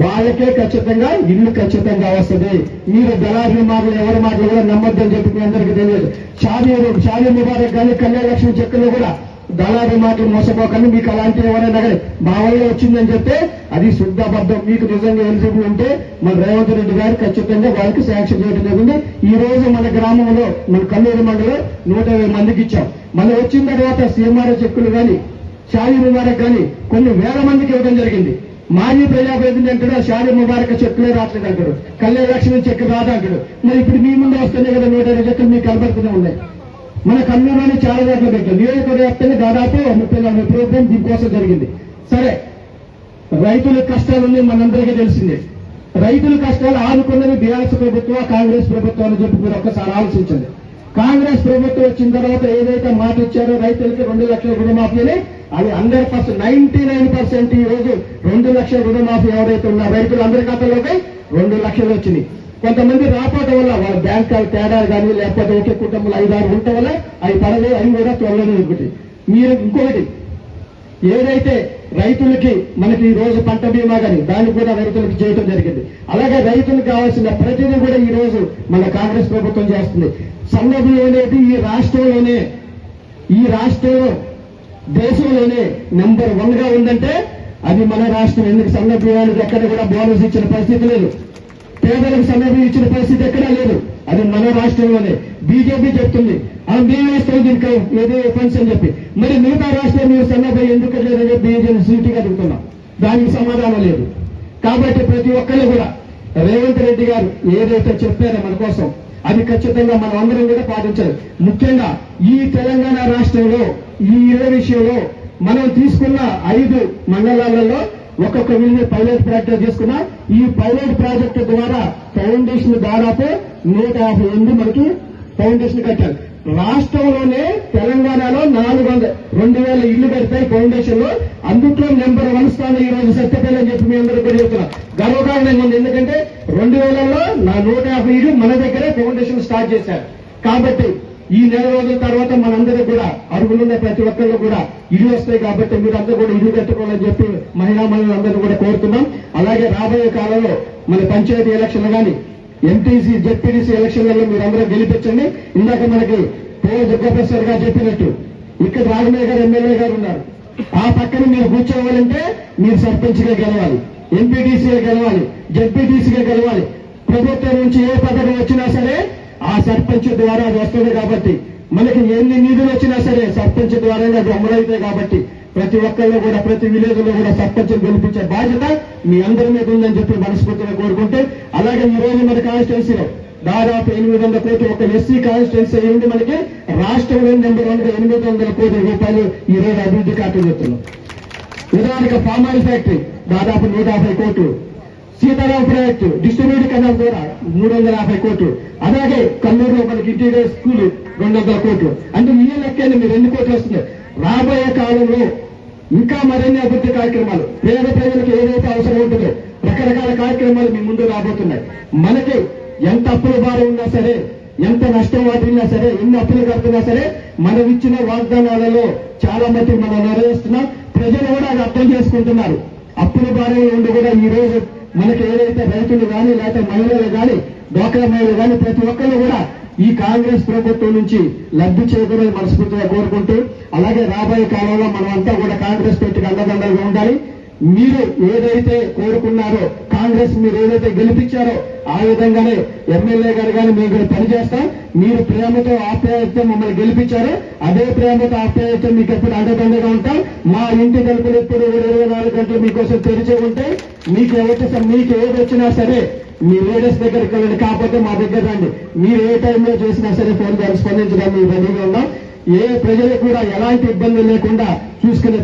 వాళ్ళకే ఖచ్చితంగా ఇల్లు ఖచ్చితంగా వస్తుంది. మీరు దళారుల మాటలు ఎవరి మాటలు కూడా నమ్మొద్దని చెప్పి మీ అందరికీ తెలియదు. షాదీ షాదీ ముబారక్ కానీ కళ్యాణ లక్ష్మి చెక్కులు కూడా దళారుల మాటలు మోసపోకండి. మీకు అలాంటివి ఎవరైనా కానీ మా వల్ల వచ్చిందని చెప్తే అది శుద్ధబద్ధం మీకు నిజంగా ఎలిజిబుల్ ఉంటే మన రేవంత్ రెడ్డి గారు ఖచ్చితంగా వాళ్ళకి శాంక్షన్ చేయడం జరిగింది. ఈ రోజు మన గ్రామంలో మన కల్లూరు మండలం నూట ఇరవై మందికి ఇచ్చాం. మళ్ళీ వచ్చిన తర్వాత సీఎంఆర్ఓ చెక్కులు కానీ షాదీ ముబారక్ కానీ కొన్ని వేల మందికి ఇవ్వడం జరిగింది. మాజీ ప్రజాప్రతినిధి అంటాడు షాజీ ముబారక్ చెక్కులే రావట్లేదు అంటాడు. కళ్యాణ లక్ష్మి చెక్కు రాదంటాడు మరి ఇప్పుడు మీ ముందు వస్తున్నాయి కదా నూట ఇరవై చెక్కులు మీకు కనబడుతూనే ఉన్నాయి. మన కన్నూరులోనే చాలా చోట్ల పెట్టాం నియోజకవర్గ దాదాపు ముప్పై నలభై ప్రోగ్రాం దీనికోసం జరిగింది. సరే రైతుల కష్టాలన్నీ మనందరికీ తెలిసిందే. రైతుల కష్టాలు ఆనుకున్నది బీఆర్ఎస్ ప్రభుత్వం కాంగ్రెస్ ప్రభుత్వం అని చెప్పి మీరు ఒక్కసారి ఆలోచించండి. కాంగ్రెస్ ప్రభుత్వం వచ్చిన తర్వాత ఏదైతే మాట ఇచ్చారో రైతులకి రెండు లక్షల రుణమాఫీని అది hundred percent ninety nine percent ఈ రోజు రెండు లక్షల రుణమాఫీ ఎవరైతే ఉన్న రైతులు అందరి ఖాతాలోకి రెండు లక్షలు వచ్చినాయి. కొంతమంది రాపోవడం వల్ల వాళ్ళ బ్యాంక్ తేడాలు కానీ లేకపోతే ఒకే కుటుంబంలో ఐదారు ఉండటం వల్ల అవి పడలేదు అవి కూడా త్వరలోనే ఒకటి మీరు ఇంకొకటి ఏదైతే రైతులకి మనకి ఈ రోజు పంట బీమా కానీ దాన్ని కూడా రైతులకు చేయడం జరిగింది. అలాగే రైతులకు కావాల్సిన ప్రతిదీ కూడా ఈ రోజు మన కాంగ్రెస్ ప్రభుత్వం చేస్తుంది. సంగతి అనేది ఈ రాష్ట్రంలోనే ఈ రాష్ట్రంలో దేశంలోనే నెంబర్ వన్గా ఉందంటే అది మన రాష్ట్రం. ఎందుకు సన్న బియ్యానికి ఎక్కడ కూడా బోనస్ ఇచ్చిన పరిస్థితి లేదు. పేదలకు సన్నబియ్యం ఇచ్చిన పరిస్థితి ఎక్కడా లేదు. అది మన రాష్ట్రంలోనే. బీజేపీ చెప్తుంది ఆ మేము దీనికి ఏదో ఫండ్స్ అని చెప్పి. మరి మిగతా రాష్ట్రం మీరు సన్నబియ్యం ఎందుకు లేదని బీజేపీ సీటుగా అడుగుతున్నాం. దానికి సమాధానం లేదు. కాబట్టి ప్రతి ఒక్కరు కూడా రేవంత్ రెడ్డి గారు ఏదైతే చెప్పారో మన కోసం అది ఖచ్చితంగా మనం అందరం కూడా పాటించాలి. ముఖ్యంగా ఈ తెలంగాణ రాష్ట్రంలో ఈ ఇళ్ళ విషయంలో మనం తీసుకున్న ఐదు మండలాలలో ఒక్కొక్క వీళ్ళని పైలట్ ప్రాజెక్ట్ తీసుకున్నా ఈ పైలట్ ప్రాజెక్టు ద్వారా ఫౌండేషన్ దాదాపు నూట యాభై ఎనిమిది మనకి ఫౌండేషన్ కట్టారు. రాష్ట్రంలోనే తెలంగాణలో నాలుగు వందల రెండు వేల ఇళ్ళు కడతాయి ఫౌండేషన్లో. అందుట్లో నెంబర్ వన్ స్థానం ఈ రోజు సత్యపల్లి అని చెప్పి మీ అందరూ కూడా చెప్తున్నా గర్వకారణంగా ఉంది. ఎందుకంటే రెండు వేలలో నా నూట యాభై ఇల్లు మన దగ్గరే ఫౌండేషన్ స్టార్ట్ చేశారు. కాబట్టి ఈ నెల రోజుల తర్వాత మనందరూ కూడా అరుగులున్న ప్రతి ఒక్కళ్ళు కూడా ఇల్లు వస్తాయి కాబట్టి మీరందరూ కూడా ఇల్లు కట్టుకోవాలని చెప్పి మహిళా మహిళలందరూ కూడా కోరుతున్నాం. అలాగే రాబోయే కాలంలో మన పంచాయతీ ఎలక్షన్లు కానీ ఎంపీసీ జెడ్పీటీసీ ఎలక్షన్లలో మీరందరూ గెలిపించండి. ఇందాక మనకి పో దుర్గాప్రసాద్ గారు చెప్పినట్టు ఇక్కడ రాజమయ్య గారు ఎమ్మెల్యే గారు ఉన్నారు. ఆ పక్కన మీరు కూర్చోవాలంటే మీరు సర్పంచ్గా గెలవాలి ఎంపీటీసీగా గెలవాలి జెడ్పీటీసీగా గెలవాలి. ప్రభుత్వం నుంచి ఏ పథకం వచ్చినా సరే ఆ సర్పంచ్ ద్వారా అది వస్తుంది కాబట్టి మనకి ఎన్ని నిధులు వచ్చినా సరే సర్పంచ్ ద్వారానే అది అమలవుతాయి కాబట్టి ప్రతి ఒక్కళ్ళు కూడా ప్రతి విలేజ్లో కూడా సర్పంచ్ గెలిపించే బాధ్యత మీ అందరి మీద ఉందని చెప్పి మనస్ఫూర్తిగా కోరుకుంటే అలాగే ఈ రోజు మన కాన్స్టిట్యున్సీలో దాదాపు ఎనిమిది వందల కోట్లు ఒక ఎస్సీ కాన్స్టిట్యున్సీ ఉంది మనకి. రాష్ట్రంలో నెంబర్ వన్ ఎనిమిది వందల కోట్ల రూపాయలు ఈ రోజు అభివృద్ధి ఖాతా చెప్తున్నాం. ఉదాహరణకు ఆయిల్ ఫ్యాక్టరీ దాదాపు నూట యాభై కోట్లు. సీతారాం ప్రాజెక్టు డిస్ట్రిబ్యూట్ కెనాల్ ద్వారా మూడు వందల యాభై కోట్లు. అలాగే కల్లూరులో మనకి ఇంటీరియర్ స్కూల్ రెండు వందల కోట్లు. అంటే ఈ లెక్కనే మీరు ఎన్ని కోట్లు వస్తున్నాయి. రాబోయే కాలంలో ఇంకా మరిన్ని అభివృద్ధి కార్యక్రమాలు పేద ప్రజలకు ఏదైతే అవసరం ఉంటుందో రకరకాల కార్యక్రమాలు మీ ముందు రాబోతున్నాయి. మనకి ఎంత అప్పుల భారం ఉన్నా సరే ఎంత నష్టం వాటిల్లా సరే ఎన్ని అప్పులు కడుతున్నా సరే మనం ఇచ్చిన వాగ్దానాలలో చాలా మటుకు మనం నెరవేరుస్తున్నాం. ప్రజలు కూడా అది అర్థం చేసుకుంటున్నారు. అప్పుల భారంలో ఉండి కూడా ఈ రోజు మనకి ఏదైతే రైతులు కానీ లేకపోతే మహిళలు కానీ డ్వాక్రా మహిళలు కానీ ప్రతి ఒక్కరు కూడా ఈ కాంగ్రెస్ ప్రభుత్వం నుంచి లబ్ధి చేకూరని మనస్ఫూర్తిగా కోరుకుంటూ అలాగే రాబోయే కాలంలో మనమంతా కూడా కాంగ్రెస్ పార్టీకి అండదండలుగా ఉండాలి. మీరు ఏదైతే కోరుకున్నారో కాంగ్రెస్ మీరు ఏదైతే గెలిపించారో ఆ విధంగానే ఎమ్మెల్యే గారు కానీ మేము ఇక్కడ పనిచేస్తాం. మీరు ప్రేమతో ఆప్యాయతతో మమ్మల్ని గెలిపించారో. అదే ప్రేమతో ఆప్యాయతతో మీకు ఎప్పుడు అండదండగా ఉంటాం. మా ఇంటి తలుపులు ఎప్పుడు ఇరవై నాలుగు గంటలు మీకోసం తెరిచే ఉంటాయి. మీకు ఎవరి మీకు ఏది వచ్చినా సరే మీ లీడర్స్ దగ్గరికి వెళ్ళండి. కాకపోతే మా దగ్గర రండి. మీరు ఏ టైంలో చేసినా సరే ఫోన్ ద్వారా స్పందించడానికి రెడీగా ఉన్నాం. ఏ ప్రజలకు కూడా ఎలాంటి ఇబ్బంది లేకుండా చూసుకునే